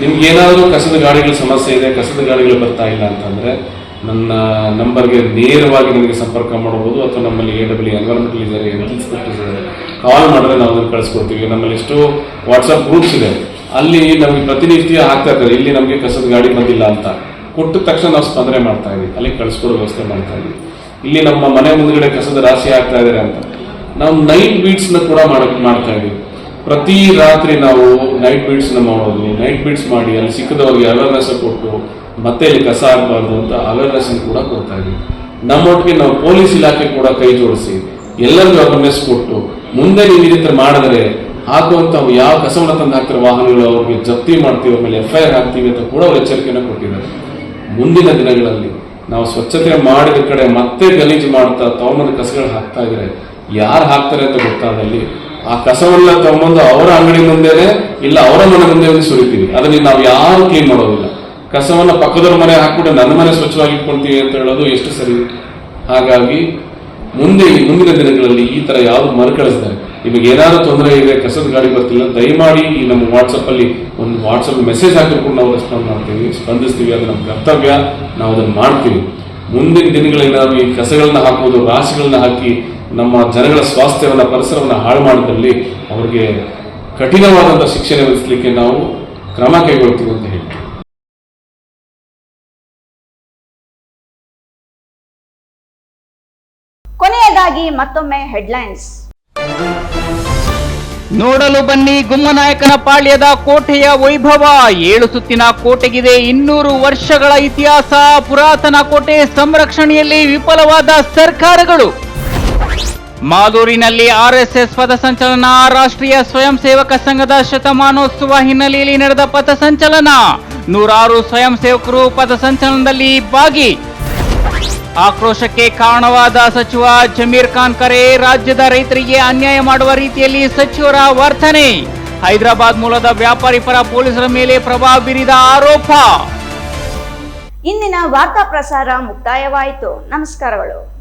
ನಿಮ್ಗೆ ಏನಾದರೂ ಕಸದ ಗಾಡಿಗಳ ಸಮಸ್ಯೆ ಇದೆ, ಕಸದ ಗಾಡಿಗಳು ಬರ್ತಾ ಇಲ್ಲ ಅಂತಂದರೆ ನನ್ನ ನಂಬರ್ಗೆ ನೇರವಾಗಿ ನಿಮಗೆ ಸಂಪರ್ಕ ಮಾಡಬಹುದು ಅಥವಾ ನಮ್ಮಲ್ಲಿ ಎ ಡಬ್ಲ್ಯೂ ಎನ್ವೈರ್ಮೆಂಟ್ ಇದ್ದಾರೆ ಹೆಲ್ತ್ ಇನ್ಸ್ಪೆಕ್ಟರ್ಸ್ ಇದ್ದಾರೆ ಕಾಲ್ ಮಾಡಿದ್ರೆ ನಾವು ಅದನ್ನು ಕಳಿಸ್ಕೊಡ್ತೀವಿ. ನಮ್ಮಲ್ಲಿ ಎಷ್ಟೋ ವಾಟ್ಸಪ್ ಗ್ರೂಪ್ಸ್ ಇದೆ. ಅಲ್ಲಿ ನಮಗೆ ಪ್ರತಿನಿತ್ಯ ಆಗ್ತಾ ಇದ್ದಾರೆ ಇಲ್ಲಿ ನಮಗೆ ಕಸದ ಗಾಡಿ ಬಂದಿಲ್ಲ ಅಂತ. ಕೊಟ್ಟ ತಕ್ಷಣ ನಾವು ಸ್ಪಂದನೆ ಮಾಡ್ತಾ ಇದ್ದೀವಿ. ಅಲ್ಲಿ ಕಳಿಸ್ಕೊಡೋ ವ್ಯವಸ್ಥೆ ಮಾಡ್ತಾ ಇದ್ದೀವಿ. ಇಲ್ಲಿ ನಮ್ಮ ಮನೆ ಮುಂದ್ಗಡೆ ಕಸದ ರಾಶಿ ಆಗ್ತಾ ಇದ್ದಾರೆ ಅಂತ. ನಾವು ನೈಟ್ ಬೀಟ್ಸ್ನ ಕೂಡ ಮಾಡಕ್ಕೆ ಮಾಡ್ತಾ ಇದ್ದೀವಿ. ಪ್ರತಿ ರಾತ್ರಿ ನಾವು ನೈಟ್ ಬೀಟ್ಸ್ನ ಮಾಡೋದು. ನೈಟ್ ಬೀಟ್ಸ್ ಮಾಡಿ ಅಲ್ಲಿ ಸಿಕ್ಕದವ್ರಿಗೆ ಅವೇರ್ನೆಸ್ ಕೊಟ್ಟು ಮತ್ತೆ ಇಲ್ಲಿ ಕಸ ಆಗಬಾರ್ದು ಅಂತ ಅವೇರ್ನೆಸ್ ಕೂಡ ಕೊಡ್ತಾ ಇದೀವಿ ನಮ್ಮೊಟ್ಟಿಗೆ ನಾವು ಪೊಲೀಸ್ ಇಲಾಖೆ ಕೂಡ ಕೈ ಜೋಡಿಸಿ, ಎಲ್ಲರಿಗೂ ಅವೇರ್ನೆಸ್ ಕೊಟ್ಟು, ಮುಂದೆ ನೀವು ಈ ರೀತಿ ಮಾಡಿದ್ರೆ ಹಾಕುವಂತ ಯಾವ ಕಸವನ್ನು ತಂದು ಹಾಕ್ತಾರೆ ವಾಹನಗಳು ಅವ್ರಿಗೆ ಜಪ್ತಿ ಮಾಡ್ತೀವಿ, ಆಮೇಲೆ ಎಫ್ ಐ ಆರ್ ಹಾಕ್ತೀವಿ ಅಂತ ಕೂಡ ಅವ್ರು ಎಚ್ಚರಿಕೆಯನ್ನು ಕೊಟ್ಟಿದ್ದಾರೆ. ಮುಂದಿನ ದಿನಗಳಲ್ಲಿ ನಾವು ಸ್ವಚ್ಛತೆ ಮಾಡಿದ ಕಡೆ ಮತ್ತೆ ಗಲೀಜು ಮಾಡ್ತಾ ತಗೊಂಬಂದು ಕಸಗಳು ಹಾಕ್ತಾ ಇದ್ರೆ ಯಾರು ಹಾಕ್ತಾರೆ ಅಂತ ಗೊತ್ತಾದಲ್ಲಿ ಆ ಕಸವನ್ನ ತಗೊಂಬಂದು ಅವರ ಅಂಗಡಿ ಮುಂದೆನೆ ಇಲ್ಲ ಅವರ ಮನೆ ಮುಂದೆ ಸುರಿತೀವಿ. ಅದನ್ನ ನಾವು ಯಾರು ಕ್ಲೀನ್ ಮಾಡೋದಿಲ್ಲ. ಕಸವನ್ನ ಪಕ್ಕದವ್ರ ಮನೆ ಹಾಕ್ಬಿಟ್ಟು ನನ್ನ ಮನೆ ಸ್ವಚ್ಛವಾಗಿ ಇಟ್ಕೊಳ್ತೀವಿ ಅಂತ ಹೇಳೋದು ಎಷ್ಟು ಸರಿ? ಹಾಗಾಗಿ ಮುಂದೆ ಮುಂದಿನ ದಿನಗಳಲ್ಲಿ ಈ ತರ ಯಾವ್ದು ಮರುಕಳಿಸ್ತಾರೆ ನಿಮಗೆ ಏನಾದ್ರು ತೊಂದರೆ ಇದೆ, ಕಸದ ಗಾಡಿ ಬರ್ತಿಲ್ಲ, ದಯಮಾಡಿ ಈ ನಮ್ಮ ವಾಟ್ಸಪ್ ಅಲ್ಲಿ ಒಂದು ವಾಟ್ಸಪ್ ಮೆಸೇಜ್ ಹಾಕಿಕೊಂಡು ನಾವು ರೆಸ್ಪಾಂಡ್ ಮಾಡ್ತೀವಿ, ಸ್ಪಂದಿಸ್ತೀವಿ, ಅದು ನಮ್ಮ ಕರ್ತವ್ಯ, ನಾವು ಅದನ್ನ ಮಾಡ್ತೀವಿ. ಮುಂದಿನ ದಿನಗಳಲ್ಲಿ ನಾವು ಈ ಕಸಗಳನ್ನ ಹಾಕುವುದು ರಾಶಿಗಳನ್ನ ಹಾಕಿ ನಮ್ಮ ಜನಗಳ ಸ್ವಾಸ್ಥ್ಯವನ್ನ, ಪರಿಸರವನ್ನ ಹಾಳು ಮಾಡಿದಲ್ಲಿ ಅವರಿಗೆ ಕಠಿಣವಾದಂತಹ ಶಿಕ್ಷಣ ವಿಧಿಸಲಿಕ್ಕೆ ನಾವು ಕ್ರಮ ಕೈಗೊಳ್ತೀವಿ ಅಂತ ಹೇಳ್ತೀವಿ ಕೊನೆಯದಾಗಿ ಮತ್ತೊಮ್ಮೆ ಹೆಡ್ಲೈನ್ಸ್. ನೋಡಲು ಬನ್ನಿ ಗುಮ್ಮನಾಯಕನ ಪಾಳ್ಯದ ಕೋಟೆಯ ವೈಭವ. ಏಳು ಸುತ್ತಿನ ಕೋಟೆಗಿದೆ ಇನ್ನೂರು ವರ್ಷಗಳ ಇತಿಹಾಸ. ಪುರಾತನ ಕೋಟೆ ಸಂರಕ್ಷಣೆಯಲ್ಲಿ ವಿಫಲವಾದ ಸರ್ಕಾರಗಳು. ಮಾದೂರಿನಲ್ಲಿ ಆರ್ಎಸ್ಎಸ್ ಪಥಸಂಚಲನ ರಾಷ್ಟ್ರೀಯ ಸ್ವಯಂ ಸೇವಕ ಸಂಘದ ಶತಮಾನೋತ್ಸವ ಹಿನ್ನೆಲೆಯಲ್ಲಿ ನಡೆದ ಪಥಸಂಚಲನ ನೂರಾರು ಸ್ವಯಂ ಸೇವಕರು ಪಥಸಂಚಲನದಲ್ಲಿ ಭಾಗಿ. ಆಕ್ರೋಶಕ್ಕೆ ಕಾರಣವಾದ ಸಚಿವ ಜಮೀರ್ ಖಾನ್ ಕರೆ ರಾಜ್ಯದ ರೈತರಿಗೆ ಅನ್ಯಾಯ ಮಾಡುವ ರೀತಿಯಲ್ಲಿ ಸಚಿವರ ವರ್ತನೆ. ಹೈದರಾಬಾದ್ ಮೂಲದ ವ್ಯಾಪಾರಿ ಪರ ಪೊಲೀಸರ ಮೇಲೆ ಪ್ರಭಾವ ಬೀರಿದ ಆರೋಪ. ಇಂದಿನ ವಾರ್ತಾ ಪ್ರಸಾರ ಮುಕ್ತಾಯವಾಯಿತು. ನಮಸ್ಕಾರಗಳು.